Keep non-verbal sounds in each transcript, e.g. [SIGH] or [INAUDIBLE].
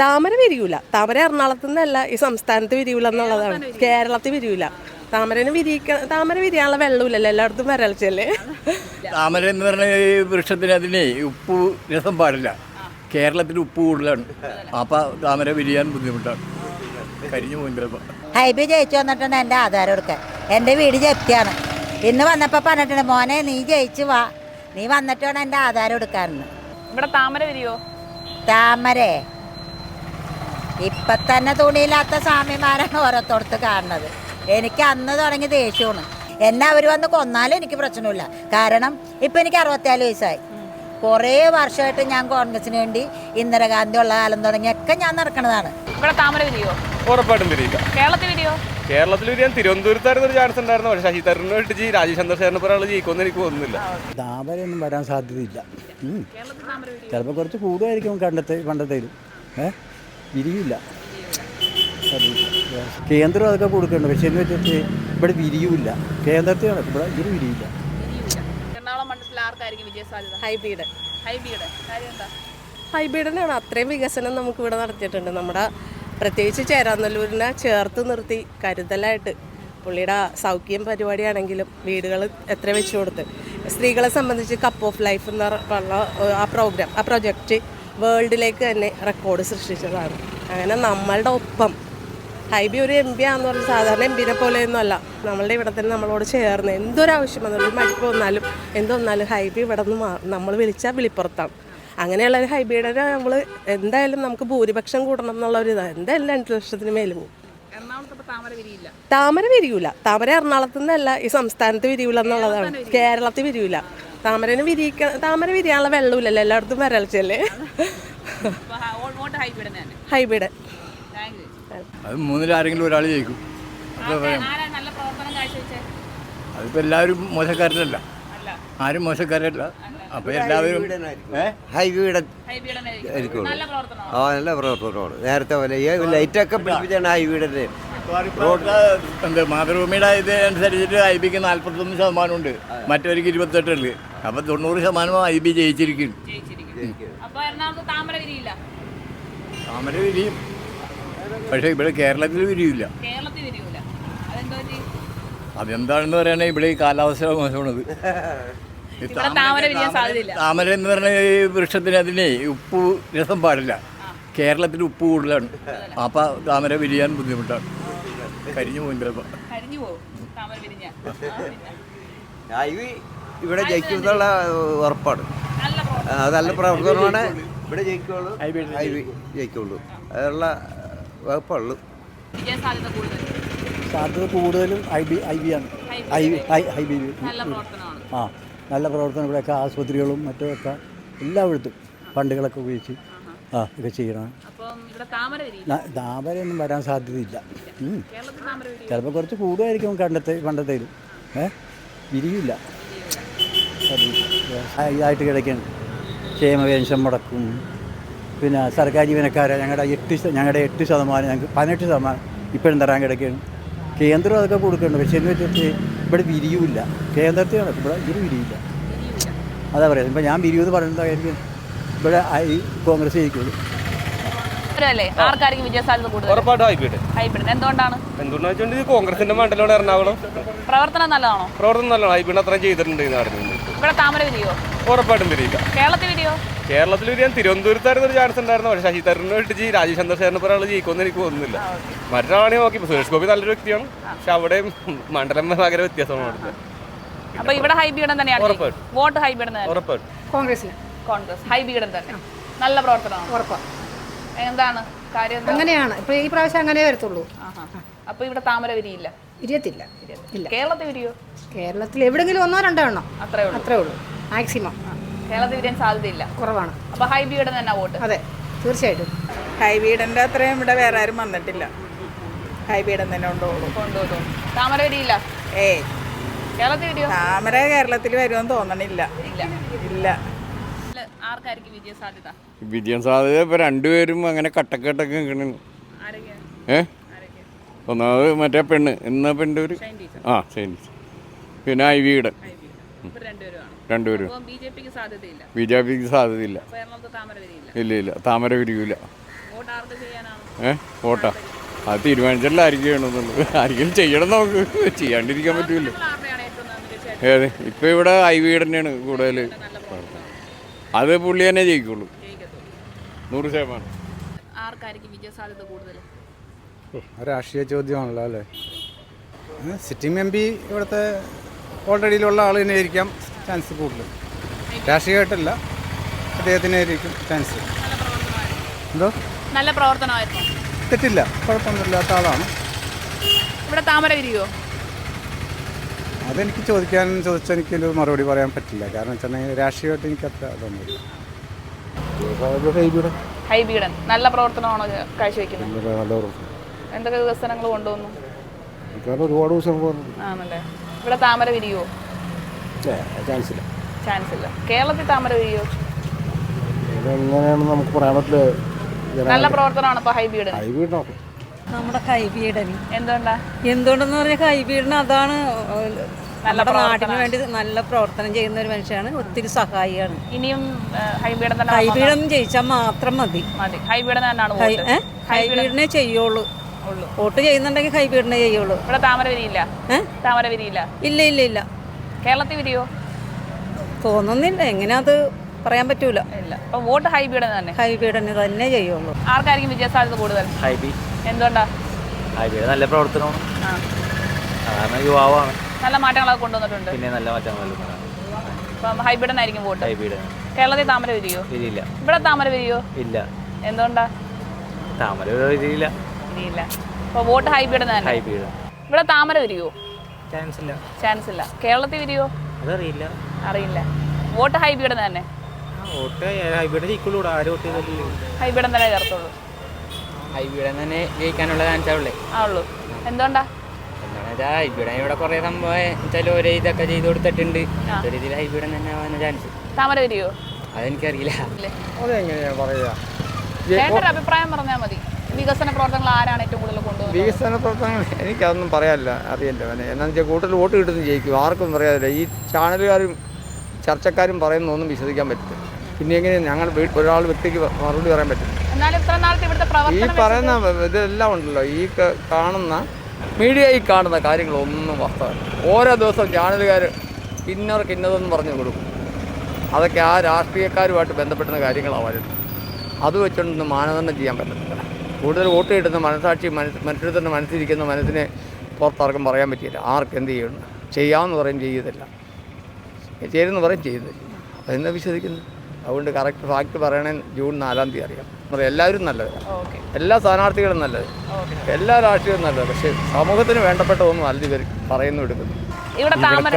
താമര വിരിയൂല. താമര എറണാകുളത്ത് നിന്നല്ല ഈ സംസ്ഥാനത്ത് വിരിയൂല എന്നുള്ളതാണ്. കേരളത്തിൽ വിരിയൂല. താമരന് വിരിയിക്ക താമര വിരിയാനുള്ള വെള്ളമില്ലല്ലോ എല്ലായിടത്തും വരൾച്ചല്ലേ താമര എന്ന് പറഞ്ഞ ഈ വൃക്ഷത്തിന് അതിനെ ഉപ്പ് രസം പാടില്ല. കേരളത്തിൽ ഉപ്പ് കൂടുതലാണ്. അപ്പം താമര വിരിയാൻ ബുദ്ധിമുട്ടാണ്. കരിഞ്ഞു പോകും ചിലപ്പോൾ ഹൈബി ജയിച്ചു വന്നിട്ടുണ്ട് എന്റെ ആധാരം എടുക്കാൻ. എന്റെ വീട് ജപ്തിയാണ്. ഇന്ന് വന്നപ്പോൾ പറഞ്ഞിട്ടുണ്ട് മോനെ നീ ജയിച്ചു വാ. നീ വന്നിട്ടാണ് എന്റെ ആധാരം എടുക്കാറുണ്ട് ഇവിടെ താമര വിരിയോ? താമരേ. ഇപ്പം തന്നെ തുണിയില്ലാത്ത സ്വാമിമാരാണ് ഓരോരുത്തടത്ത് കാണുന്നത്. എനിക്ക് അന്ന് തുടങ്ങി ദേഷ്യമാണ് എന്നെ അവർ വന്ന് കൊന്നാലും എനിക്ക് പ്രശ്നമില്ല. കാരണം ഇപ്പം എനിക്ക് അറുപത്തിനാല് വയസ്സായി. കുറേ വർഷമായിട്ട് ഞാൻ കോൺഗ്രസിന് വേണ്ടി ഇന്ദിരാഗാന്ധി ഉള്ള കാലം തുടങ്ങിയൊക്കെ ഞാൻ നടക്കുന്നതാണ് ഇവിടെ താമര വിരിയോ? ഉറപ്പായിട്ടും വിരിയില്ല. കേരളത്തിൽ വിരിയോ? കേരളത്തിൽ വിരിയാൻ തിരുവനന്തപുരത്തായിരുന്നു ഒരു ചാൻസ് ഉണ്ടായിരുന്നു. പക്ഷേ ശശി തരൂരിനെ വിട്ട് ജി രാജീവ് ചന്ദ്രശേഖരനെ പോലെ ജയിക്കുമെന്ന് എനിക്ക് തോന്നുന്നില്ല. താമരയൊന്നും വരാൻ സാധ്യതയില്ല. ചിലപ്പോൾ കുറച്ച് കൂടുതലായിരിക്കും കണ്ടത്തെ പണ്ടത്തേലും ഏ? വിരിയില്ല. കേന്ദ്രം അതൊക്കെ കൊടുക്കുന്നുണ്ട് പക്ഷേ എന്ന് വെച്ചിട്ട് ഇവിടെ വിരിയുമില്ല കേന്ദ്രത്തിൽ ഇവിടെ ഇതിന് വിരിയില്ല വിരിയൂല. എറണാകുളം മണ്ഡലത്തിൽ ആർക്കായിരിക്കും വിജയ സാധ്യത ഹൈബ്രിഡ് ഹൈബിയുടെ കാര്യം എന്താ? ഹൈബ്രിഡിനാണ് അത്രയും വികസനം നമുക്ക് ഇവിടെ നടത്തിയിട്ടുണ്ട്. നമ്മുടെ പ്രത്യേകിച്ച് ചേരാനല്ലൂരിനെ ചേർത്ത് നിർത്തി കരുതലായിട്ട് പുള്ളിയുടെ സൗഖ്യം പരിപാടിയാണെങ്കിലും വീടുകൾ എത്ര വെച്ചു കൊടുത്ത്. സ്ത്രീകളെ സംബന്ധിച്ച് കപ്പ് ഓഫ് ലൈഫ് എന്ന് പറഞ്ഞ ആ പ്രോഗ്രാം ആ പ്രൊജക്റ്റ് വേൾഡിലേക്ക് തന്നെ റെക്കോർഡ് സൃഷ്ടിച്ചതാണ്. അങ്ങനെ നമ്മളുടെ ഒപ്പം. ഹൈബി ഒരു എം പി ആണെന്ന് പറഞ്ഞാൽ സാധാരണ എം പിനെ പോലെയൊന്നും അല്ല. നമ്മളുടെ ഇവിടെ തന്നെ നമ്മളോട് ചേർന്ന് എന്തൊരാവശ്യം വന്നാലും മരിപ്പ് വന്നാലും എന്ത് വന്നാലും ഹൈബി ഇവിടെ നിന്ന് നമ്മൾ വിളിച്ചാൽ വിളിപ്പുറത്താണ് അങ്ങനെയുള്ള ഒരു ഹൈബിയുടെ നമ്മൾ എന്തായാലും നമുക്ക് ഭൂരിപക്ഷം കൂടണം എന്നുള്ള ഒരു ഇതാണ് എന്തായാലും രണ്ട് ലക്ഷത്തിന് മേലും പോകും. താമര വിരിയൂല. താമര എറണാകുളത്ത് നിന്നല്ല ഈ സംസ്ഥാനത്ത് വിരിയൂല എന്നുള്ളതാണ്. കേരളത്തിൽ വിരിയൂല. താമരന് വിരിയിക്ക താമര വിരിയാനുള്ള വെള്ളമില്ലല്ലോ എല്ലായിടത്തും വരൾച്ചല്ലേ ഹൈബ്രിഡ് അത് മൂന്നിൽ ആരെങ്കിലും ഒരാൾ ജയിക്കും. അതിപ്പോ നല്ല പ്രവർത്തനം കാഴ്ചവെച്ചേ? അതിപ്പോൾ എല്ലാവരും മോശക്കാരല്ല അല്ല. ആരും മോശക്കാരല്ല അപ്പോൾ എല്ലാവരും പ്രവർത്തനമാണ്. ആ നല്ല പ്രവർത്തനമാണ്. നേരത്തെ പോലെ ഈ ലൈറ്റൊക്കെ പിടിപ്പിച്ചാണ് ഹൈവേയുടെ എന്ത് മാതൃഭൂമിയുടെ ഇത് അനുസരിച്ചിട്ട് ഐ ബിക്ക് നാൽപ്പത്തൊന്ന് ശതമാനം ഉണ്ട് മറ്റവർക്ക് ഇരുപത്തെട്ടുണ്ട്. അപ്പൊ തൊണ്ണൂറ് ശതമാനം ഐ ബി ജയിച്ചിരിക്കും താമര വിരിയും. പക്ഷേ ഇവിടെ കേരളത്തിൽ വിരിയില്ല. അതെന്താണെന്ന് പറയുകയാണെങ്കിൽ ഇവിടെ ഈ കാലാവസ്ഥ മോശമാണത്. താമര എന്ന് പറഞ്ഞ ഈ വൃക്ഷത്തിന് അതിനെ ഉപ്പ് രസം പാടില്ല. കേരളത്തിൽ ഉപ്പ് കൂടുതലാണ്. അപ്പം താമര വിരിയാൻ ബുദ്ധിമുട്ടാണ്. കരിഞ്ഞു പോകും ചിലപ്പോ. കരിഞ്ഞു പോകും താമര [LAUGHS] ഇവിടെ ജയിക്കുമെന്നുള്ള ഉറപ്പാണ്. നല്ല പ്രവർത്തനമാണ്. ഇവിടെ ജയിക്കുള്ളൂ. ജയിക്കുള്ളൂ. അതിനുള്ള വകുപ്പുള്ളൂ സാധ്യത കൂടുതലും ഐ ബി ഐ ബി ആണ്. ഐ ബി ഐ ബി നല്ല പ്രവർത്തനമാണ്. ആ നല്ല പ്രവർത്തനം ഇവിടെയൊക്കെ ആശുപത്രികളും മറ്റുമൊക്കെ എല്ലായിടത്തും ഫണ്ടുകളൊക്കെ ഉപയോഗിച്ച് ആ ഒക്കെ ചെയ്യണം. താമരയൊന്നും വരാൻ സാധ്യതയില്ല. ചിലപ്പോൾ കുറച്ച് കൂടുതലായിരിക്കും കണ്ടത്തെ പണ്ടത്തേലും ഏ? വിരിയില്ല. ഇതായിട്ട് കിടക്കണം. ക്ഷേമ പെൻഷൻ മുടക്കും. പിന്നെ സർക്കാർ ജീവനക്കാരെ ഞങ്ങളുടെ എട്ട് ഞങ്ങളുടെ എട്ട് ശതമാനം ഞങ്ങൾക്ക് പതിനെട്ട് ശതമാനം ഇപ്പോഴും തരാൻ കിടക്കുകയാണ് കേന്ദ്രം അതൊക്കെ കൊടുക്കുന്നുണ്ട്. പക്ഷേ എന്ന് വെച്ചിട്ട് ഇവിടെ വിരിയൂല്ല കേന്ദ്രത്തിൽ ഇവിടെ ഇതിന് വിരിയില്ല. അതാ പറയുന്നത്. ഇപ്പം ഞാൻ വിരിയൂന്ന് പറയുന്നതായിരിക്കും ഇവിടെ ഈ കോൺഗ്രസ് ജയിക്കുള്ളൂ. കോൺഗ്രസിന്റെ മണ്ഡലമാണ് എറണാകുളം പ്രവർത്തനം നല്ലതാണോ? പ്രവർത്തനം നല്ലതാണ്. ഹൈബിയുടെ അത്രയും ചെയ്തിട്ടുണ്ട് ഈ നാടിന് ഇവിടെ താമര വിരിയോ? ഉറപ്പായിട്ടും വിരിയില്ല. കേരളത്തിൽ വിരിയോ? കേരളത്തിൽ വിരിയാൻ തിരുവനന്തപുരത്തായിരുന്നു ഒരു ചാൻസ് ഉണ്ടായിരുന്നു പക്ഷേ ശശി തരൂരിനെ വിട്ട് ജി രാജീവ് ചന്ദ്രശേഖരനെ പോലെ ആൾ ജയിക്കുമെന്ന് എനിക്ക് തോന്നുന്നില്ല. മറ്റൊരാളാണെങ്കിൽ നോക്കി. സുരേഷ് ഗോപി നല്ലൊരു വ്യക്തിയാണ്. പക്ഷെ അവിടെയും മണ്ഡലം ഭയങ്കര വ്യത്യാസമാണ് അപ്പൊ ഇവിടെ തന്നെയാണ് ഉറപ്പായിട്ടും. വോട്ട് ഉറപ്പായിട്ടും. കോൺഗ്രസിന് കോൺഗ്രസ്. ഹൈബീഡൻ തന്നെ. നല്ല പ്രവർത്തനമാണ്. ഉറപ്പാണ് എന്താണ് കാര്യം? അങ്ങനെയാണ്. ഇപ്പൊ ഈ പ്രാവശ്യം അങ്ങനെ വരത്തുള്ളൂ. അപ്പൊ ഇവിടെ താമര വിരിയില്ല വിരിയത്തില്ല ഇല്ല. കേരളത്തിൽ വിരിയോ? കേരളത്തിൽ എവിടെങ്കിലും ഒന്നോ രണ്ടോ എണ്ണം. അത്രേ ഉള്ളൂ. അത്രേ ഉള്ളൂ. മാക്സിമം. കേരളത്തിൽ വിരിയാൻ സാധ്യതയില്ല. കുറവാണ്. അപ്പൊ ഹൈബീഡൻ തന്നെ വോട്ട്. അതെ. തീർച്ചയായിട്ടും. ഹൈബീഡന്റെ അത്രയും ഇവിടെ വേറെ ആരും വന്നിട്ടില്ല. ഹൈബീഡൻ തന്നെ കൊണ്ടുപോകും. കൊണ്ടുപോകും. താമര വിരിയില്ല ഏയ്. കേരളത്തിൽ വിരിയോ? താമര കേരളത്തിൽ വരുമെന്ന് തോന്നണില്ല. ഇല്ല. ആർക്കായിരിക്കും വിജയ സാധ്യത? വിജയം സാധ്യത ഇപ്പൊ രണ്ടുപേരും അങ്ങനെ കട്ടക്കെട്ടൊക്കെ നിൽക്കണു. ഏ? ഒന്നാമത് മറ്റേ പെണ്ണ്. എന്നാ പെണ്ണൂര് ഒരു ആ ശരി പിന്നെ ഐ വിയുടെ രണ്ടുപേരും ബി ജെ പിക്ക് സാധ്യതയില്ല. ഇല്ല ഇല്ല. താമര വിരിയൂല. ഏ? വോട്ടാ? അത് തീരുമാനിച്ചിട്ടില്ല ആയിരിക്കും ചെയ്യണമെന്നുള്ളത് ആരെങ്കിലും ചെയ്യണം നമുക്ക്. ചെയ്യാണ്ടിരിക്കാൻ പറ്റൂല. ഏത്? ഇപ്പം ഇവിടെ ഐ വി തന്നെയാണ് കൂടുതൽ അത് പുള്ളി തന്നെ ജയിക്കുള്ളൂ. നൂറ് ശതമാനം. ആർക്കായിരിക്കും കൂടുതൽ രാഷ്ട്രീയ ചോദ്യമാണല്ലോ അല്ലേ? സിറ്റിംഗ് എം പി ഇവിടുത്തെ ഓൾറെഡിയിലുള്ള ആൾ തന്നെ ആയിരിക്കാം ചാൻസ് കൂടുതൽ രാഷ്ട്രീയമായിട്ടല്ല അദ്ദേഹത്തിനായിരിക്കും ചാൻസ്. എന്തോ? നല്ല പ്രവർത്തനമായിരുന്നു. തെറ്റില്ല കുഴപ്പമൊന്നുമില്ലാത്ത ആളാണ്. ഇവിടെ താമര വിരിയോ അതെനിക്ക് ചോദിക്കാൻ ചോദിച്ചാൽ എനിക്കൊരു മറുപടി പറയാൻ പറ്റില്ല. കാരണം വെച്ചിട്ടുണ്ടെങ്കിൽ രാഷ്ട്രീയമായിട്ട് എനിക്ക് അത്ര അതൊന്നുമില്ല ഹൈബീഡൻ. നല്ല പ്രവർത്തനമാണോ കാഴ്ചവെക്കുന്നത്? എന്തൊക്കെ വികസനങ്ങൾ കൊണ്ടുവന്നു? ഒരുപാട് ദിവസം ആണല്ലേ. ഇവിടെ താമര വിരിയോ ചാൻസ് ഇല്ല. ചാൻസ് ഇല്ല. കേരളത്തിൽ താമര വിരിയോ? എങ്ങനെയാണെന്ന് നമുക്ക് പറയാൻ പറ്റില്ല. നല്ല പ്രവർത്തനമാണ് ഇപ്പൊ ഹൈബീഡ് ഹൈബ്രിഡ് നമ്മുടെ കൈപീഡന് എന്തുകൊണ്ടാ? എന്തുകൊണ്ടെന്ന് പറഞ്ഞാൽ കൈപീഡനം അതാണ് നമ്മുടെ നാടിന് വേണ്ടി നല്ല പ്രവർത്തനം ചെയ്യുന്ന ഒരു മനുഷ്യനാണ് ഒത്തിരി സഹായിയാണ്. ഇനിയും വന്നോ? കൈപീഡനം ജയിച്ചാൽ മാത്രം മതി. തന്നെയാണ്? കൈപീഡനെ ചെയ്യുള്ളൂ. ഉള്ളൂ. വോട്ട് ചെയ്യുന്നുണ്ടെങ്കിൽ കൈപീഡനെ ചെയ്യുള്ളൂ. ഇവിടെ താമര വിരിയില്ല താമര വിരിയില്ല ഇല്ല ഇല്ല ഇല്ല. കേരളത്തിൽ വിരിയോ? തോന്നുന്നില്ല. എങ്ങനെ അത് പറയാൻ പറ്റൂല. ഇല്ല. വോട്ട് ഹൈബീഡൻ തന്നെ. ഹൈബീഡന് തന്നെ ചെയ്യുള്ളൂ. ആർക്കായിരിക്കും വിജയ സാധ്യത കൂടുതൽ? ഹൈബി. എന്തുകൊണ്ടാ? ഹൈബിയുടെ നല്ല പ്രവർത്തനമാണ്. സാധാരണ യുവാവാണ്. നല്ല മാറ്റങ്ങളൊക്കെ കൊണ്ടുവന്നിട്ടുണ്ട്. പിന്നെ നല്ല മാറ്റങ്ങൾ ആയിരിക്കും വോട്ട്. ഹൈബിയുടെ കേരളത്തിൽ താമര വിരിയോ? ഇതില്ല ഇവിടെ താമര വിരിയോ? ഇല്ല. എന്തുകൊണ്ടാ? താമര ഒരു ഇതില്ല വിരിയില്ല. അപ്പൊ വോട്ട് ഹൈബീഡൻ തന്നെ. ഹൈബിയുടെ ഇവിടെ താമര വിരിയോ? ചാൻസ് ഇല്ല. ചാൻസ് ഇല്ല. കേരളത്തിൽ വിരിയോ? അതറിയില്ല. അറിയില്ല. വോട്ട് ഹൈബീഡൻ തന്നെ. വോട്ട് ചെയ്തിട്ടില്ല ഹൈബീഡൻ തന്നെ ചേർത്തുള്ളൂ. ഹൈബിയുടെ തന്നെ ജയിക്കാനുള്ള ചാൻസ് ഉള്ളേ ആ ഉള്ളൂ. എന്തുകൊണ്ടാ? എന്താണെന്ന് വെച്ചാൽ ഹൈബിയുടെ ഇവിടെ കുറേ സംഭവം വെച്ചാൽ ഓരോ ഇതൊക്കെ ചെയ്ത് കൊടുത്തിട്ടുണ്ട്. ആ. ഒരു രീതിയിൽ ഹൈബിയുടെ തന്നെ ആവാൻ ചാൻസ് താമര വിരിയോ അതെനിക്കറിയില്ല. ഇല്ലേ? അതെങ്ങനെയാ പറയുക ചേട്ടന്റെ ഒരു അഭിപ്രായം പറഞ്ഞാൽ മതി. വികസന പ്രവർത്തനങ്ങൾ ആരാണ് ഏറ്റവും കൂടുതൽ കൊണ്ടുവന്നത്? വികസന പ്രവർത്തനങ്ങൾ എനിക്കതൊന്നും പറയാനില്ല അറിയില്ല. പിന്നെ എന്നാന്ന് വെച്ചാൽ കൂടുതൽ വോട്ട് കിട്ടുന്ന ജയിക്കും. ആർക്കും പറയാനില്ല. ഈ ചാനലുകാരും ചർച്ചക്കാരും പറയുന്നതൊന്നും വിശ്വസിക്കാൻ പറ്റില്ല. പിന്നെ എങ്ങനെ ഞങ്ങൾ ഒരാൾ വ്യക്തിക്ക് മറുപടി പറയാൻ പറ്റും. ഈ പറയുന്ന ഇതെല്ലാം ഉണ്ടല്ലോ. ഈ കാണുന്ന മീഡിയ ഈ കാണുന്ന കാര്യങ്ങളൊന്നും വാസ്തവമല്ല ഓരോ ദിവസവും ചാനലുകാർ ഇന്നവർക്ക് ഇന്നതെന്ന് പറഞ്ഞു കൊടുക്കും. അതൊക്കെ ആ രാഷ്ട്രീയക്കാരുമായിട്ട് ബന്ധപ്പെടുന്ന കാര്യങ്ങളാണ് വരുന്നത്. അത് വെച്ചുകൊണ്ടൊന്നും മാനദണ്ഡം ചെയ്യാൻ പറ്റത്തില്ല. കൂടുതൽ വോട്ട് കിട്ടുന്ന മനസാക്ഷി മനസ്സ് മനുഷ്യരുടെ മനസ്സിരിക്കുന്ന മനസ്സിനെ പുറത്താർക്കും പറയാൻ പറ്റിയില്ല ആർക്ക് എന്ത് ചെയ്യണം ചെയ്യാമെന്ന് പറയും ചെയ്യത്തില്ല. ചേരുന്ന് പറയും ചെയ്യുന്നില്ല അതെന്താ വിശ്വസിക്കുന്നു അതുകൊണ്ട് കറക്റ്റ് ഫാക്ട് പറയണേ ജൂൺ നാലാം തീയതി അറിയാം. പറയാം എല്ലാവരും നല്ലത്. ഓക്കെ. എല്ലാ സ്ഥാനാർത്ഥികളും നല്ലത്. എല്ലാ രാഷ്ട്രീയവും നല്ലത്. പക്ഷേ സമൂഹത്തിന് വേണ്ടപ്പെട്ട വേണ്ടപ്പെട്ടതൊന്നും അല്ല ഇവർ പറയുന്നു എടുക്കുന്നു ഇവിടെ താമര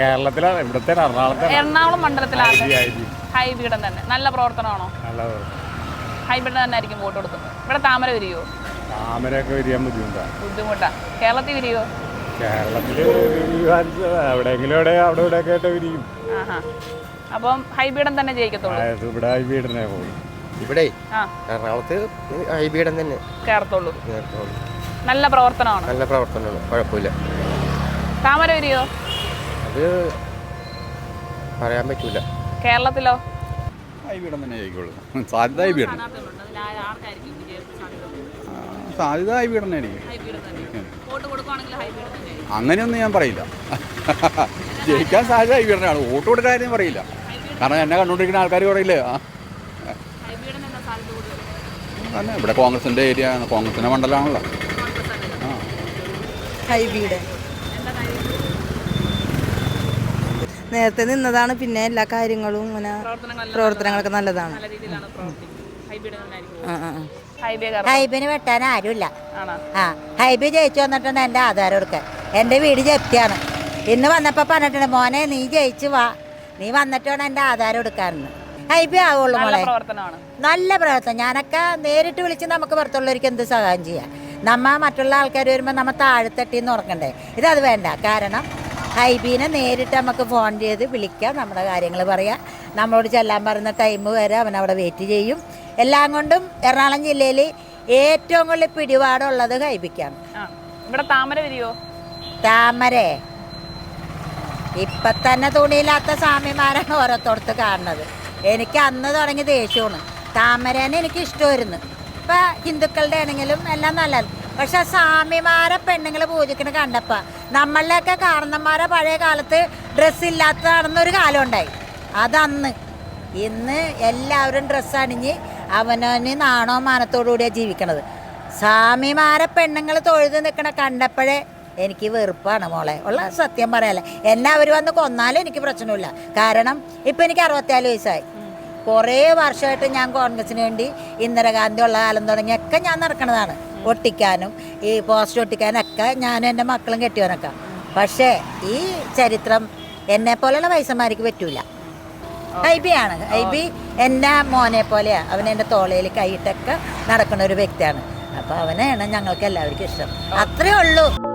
കേരളത്തിലാണ് ഇവിടുത്തെ എറണാകുളം മണ്ഡലത്തിലാണ് ഹൈബീഡൻ തന്നെ. നല്ല പ്രവർത്തനമാണോ? ഹൈബീഡൻ തന്നെ ആയിരിക്കും വോട്ട് കൊടുക്കുന്നത്. ഇവിടെ താമര വിരിയോ? താമരയൊക്കെ വിരിയാൻ ബുദ്ധിമുട്ടാണ് ബുദ്ധിമുട്ടാ. കേരളത്തിൽ വിരിയോ? കേരളത്തിൽ എവിടെയെങ്കിലും എവിടെ അവിടെ ഇവിടെ ഒക്കെ ആയിട്ട് വിരിയും. ആഹാ. അപ്പം ഹൈബീഡൻ തന്നെ ജയിക്കത്തുള്ളൂ. അതായത് ഇവിടെ ഹൈബീഡനെ പോകും ഇവിടെ? ആ. എറണാകുളത്ത് ഹൈബീഡൻ തന്നെ. കയറത്തുള്ളൂ. നല്ല പ്രവർത്തനമാണ്. നല്ല പ്രവർത്തനമാണ്. കുഴപ്പമില്ല. താമര വരികയോ അത് പറയാൻ പറ്റൂല. കേരളത്തിലോ? ഹൈബീഡൻ തന്നെ ജയിക്കുള്ളൂ. സാധ്യത ഹൈബീഡൻ. സാധ്യത ഹൈബീഡൻ തന്നെ ആയിരിക്കും. വോട്ട് കൊടുക്കുകയാണെങ്കിൽ ഹൈബീഡൻ തന്നെ അങ്ങനെയൊന്നും ഞാൻ പറയില്ല. ജയിക്കാൻ സാധ്യത ഹൈബീഡനാണ്. വോട്ട് കൊടുക്കാൻ പറയില്ല. കാരണം എന്നെ കണ്ടുകൊണ്ടിരിക്കുന്ന ആൾക്കാർ കുറയില്ലേ? തന്നെ ഇവിടെ കോൺഗ്രസിന്റെ ഏരിയ ആണ് കോൺഗ്രസിന്റെ മണ്ഡലമാണല്ലോ നേരത്തെ നിന്നതാണ് പിന്നെ എല്ലാ കാര്യങ്ങളും ഇങ്ങനെ പ്രവർത്തനങ്ങളൊക്കെ നല്ലതാണ്. ഹൈബിന് വെട്ടാൻ ആരുമില്ല. ആണോ? ആ ഹൈബി ജയിച്ചു വന്നിട്ടുണ്ട് എന്റെ ആധാരം എടുക്കാൻ. എന്റെ വീട് ജപ്തിയാണ്. ഇന്ന് വന്നപ്പോൾ പറഞ്ഞിട്ടുണ്ട് മോനെ നീ ജയിച്ചു വാ. നീ വന്നിട്ട് വേണം എന്റെ ആധാരം എടുക്കാറുണ്ട്. ഹൈബി ആവുള്ളൂ മോളെ. നല്ല പ്രവർത്തനം. ഞാനൊക്കെ നേരിട്ട് വിളിച്ച് നമുക്ക് പുറത്തുള്ളവർക്ക് എന്ത് സഹായം ചെയ്യാം? നമ്മ മറ്റുള്ള ആൾക്കാർ വരുമ്പോൾ നമ്മൾ താഴെത്തട്ടിന്ന് ഉറക്കണ്ടേ? ഇതത് വേണ്ട. കാരണം ഹൈബീനെ നേരിട്ട് നമുക്ക് ഫോൺ ചെയ്ത് വിളിക്കാം. നമ്മുടെ കാര്യങ്ങൾ പറയാം. നമ്മളോട് ചെല്ലാൻ പറയുന്ന ടൈം വരെ അവൻ അവിടെ വെയിറ്റ് ചെയ്യും. എല്ലാം കൊണ്ടും എറണാകുളം ജില്ലയിൽ ഏറ്റവും കൂടുതൽ പിടിപാടുള്ളത് ഹൈബിക്കാണ്. ഇവിടെ താമര താമരേ. ഇപ്പം തന്നെ തുണിയില്ലാത്ത സ്വാമിമാരാണ് ഓരോരുത്തടത്ത് കാണുന്നത്. എനിക്ക് അന്ന് തുടങ്ങി ദേഷ്യമാണ്. താമരേനെ എനിക്ക് ഇഷ്ടമായിരുന്നു. ഇപ്പൊ ഹിന്ദുക്കളുടെ ആണെങ്കിലും എല്ലാം നല്ലത്. പക്ഷെ സ്വാമിമാരെ പെണ്ണുങ്ങൾ പൂജിക്കണ കണ്ടപ്പോൾ നമ്മളിലൊക്കെ കാരണന്മാരെ പഴയ കാലത്ത് ഡ്രസ്സ് ഇല്ലാത്തതാണെന്നൊരു കാലം ഉണ്ടായി. അതന്ന്. ഇന്ന് എല്ലാവരും ഡ്രസ്സ് അണിഞ്ഞ് അവനവന് നാണോ മാനത്തോടു കൂടിയാണ് ജീവിക്കണത്. സ്വാമിമാരെ പെണ്ണുങ്ങൾ തൊഴുത് നിൽക്കണ കണ്ടപ്പോഴേ എനിക്ക് വെറുപ്പാണ് മോളെ. ഉള്ള സത്യം പറയാല്ലേ എന്നെ അവർ വന്ന് കൊന്നാലും എനിക്ക് പ്രശ്നമില്ല. കാരണം ഇപ്പം എനിക്ക് അറുപത്തിനാല് വയസ്സായി. കുറേ വർഷമായിട്ട് ഞാൻ കോൺഗ്രസിന് വേണ്ടി ഇന്ദിരാഗാന്ധി ഉള്ള കാലം തുടങ്ങിയൊക്കെ ഞാൻ നടക്കുന്നതാണ് ഒട്ടിക്കാനും ഈ പോസ്റ്റ് ഒട്ടിക്കാനൊക്കെ ഞാനും എന്റെ മക്കളും കെട്ടിയവനൊക്കെ. പക്ഷേ ഈ ചരിത്രം എന്നെ പോലെയുള്ള വയസ്സന്മാർക്ക് പറ്റൂല. ഐ ബി ആണ് ഐ ബി എന്റെ മോനെ പോലെയാണ് അവൻ എന്റെ തോളയിൽ കൈയിട്ടൊക്കെ നടക്കുന്ന ഒരു വ്യക്തിയാണ്. അപ്പോൾ അവനെയാണ് ഞങ്ങൾക്ക് എല്ലാവർക്കും ഇഷ്ടം. അത്രേ ഉള്ളൂ.